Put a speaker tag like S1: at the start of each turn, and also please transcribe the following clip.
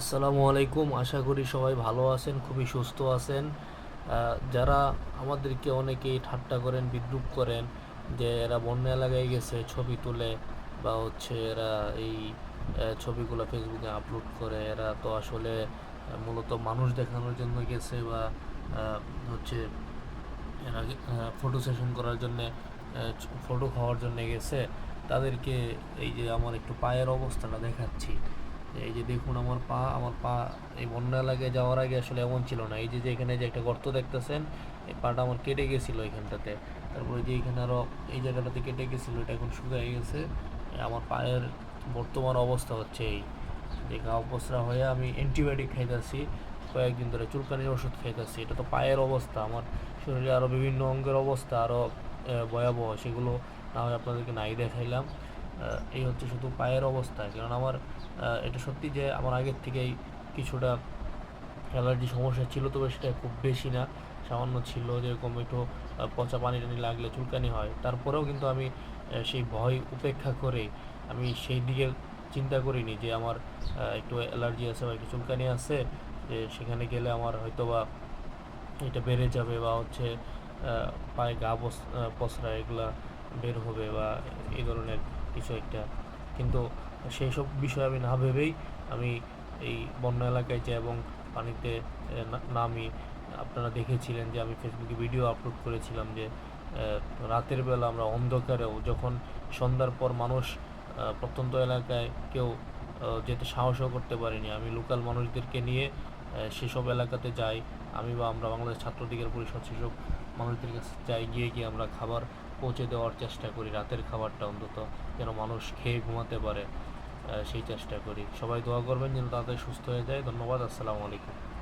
S1: আসসালামু আলাইকুম। আশা করি সবাই ভালো আছেন, খুবই সুস্থ আছেন। যারা আমাদেরকে অনেকেই ঠাট্টা করেন, বিদ্রুপ করেন যে এরা বন্যা এলাকায় গেছে, ছবি তুলে বা হচ্ছে এরা এই ছবিগুলো ফেসবুকে আপলোড করে, এরা তো আসলে মূলত মানুষ দেখানোর জন্য গেছে বা হচ্ছে এরা ফটো সেশন করার জন্য ফটো খাওয়ার জন্য গেছে। তাদেরকে এই যে আমার একটু পায়ের অবস্থাটা দেখাচ্ছি। এই যে দেখুন আমার পা আমার পা, এই বন্যা এলাকায় যাওয়ার আগে আসলে এমন ছিল না। এই যে যে এখানে যে একটা গর্ত দেখতেছেন, এই পাটা আমার কেটে গেছিল এখানটাতে। তারপরে যে এখানে আরও এই জায়গাটাতে কেটে গেছিল, এটা এখন শুকিয়ে গেছে। আমার পায়ের বর্তমান অবস্থা হচ্ছে এই। যে ঘা অবস্থা হয়ে আমি অ্যান্টিবায়োটিক খাইতেছি, কয়েকদিন ধরে চুলকানির ওষুধ খাইতেছি। এটা তো পায়ের অবস্থা, আমার শরীরে আরও বিভিন্ন অঙ্গের অবস্থা আরও ভয়াবহ, সেগুলো না হয় আপনাদেরকে নাই দেখাইলাম। এই হচ্ছে শুধু পায়ের অবস্থা, কারণ আমার এটা সত্যি যে আমার আগের থেকেই কিছুটা অ্যালার্জি সমস্যা ছিল, তবে সেটা খুব বেশি না, সামান্য ছিল, যেরকম একটু পচা পানি টানি লাগলে চুলকানি হয়। তারপরেও কিন্তু আমি সেই ভয় উপেক্ষা করে আমি সেই দিকে চিন্তা করিনি যে আমার একটু অ্যালার্জি আছে বা একটু চুলকানি আছে, যে সেখানে গেলে আমার হয়তো বা এটা বেড়ে যাবে বা হচ্ছে পায়ে গা পচরা এগুলা বের হবে বা এই ধরনের কিছু একটা। কিন্তু সেই সব বিষয় আমি না ভেবেই আমি এই বন্যা এলাকায় যাই এবং পানিতে নামি, আপনারা দেখেছিলেন যে আমি ফেসবুকে ভিডিও আপলোড করেছিলাম যে রাতের বেলা আমরা অন্ধকারেও যখন সন্ধ্যার পর মানুষ প্রত্যন্ত এলাকায় কেউ যেতে সাহসও করতে পারিনি, আমি লোকাল মানুষদেরকে নিয়ে সেসব এলাকাতে যাই। আমি বা আমরা বাংলাদেশ ছাত্রলীগের পরিষদ সেসব মানুষদের কাছে যাই, গিয়ে গিয়ে আমরা খাবার পৌঁছে দেওয়ার চেষ্টা করি, রাতের খাবারটা অন্তত, যেন মানুষ খেয়ে ঘুমাতে পারে। সেই চেষ্টা করি। সবাই দোয়া করবেন যেন তাদের সুস্থ হয়ে যায়। ধন্যবাদ। আসসালামু আলাইকুম।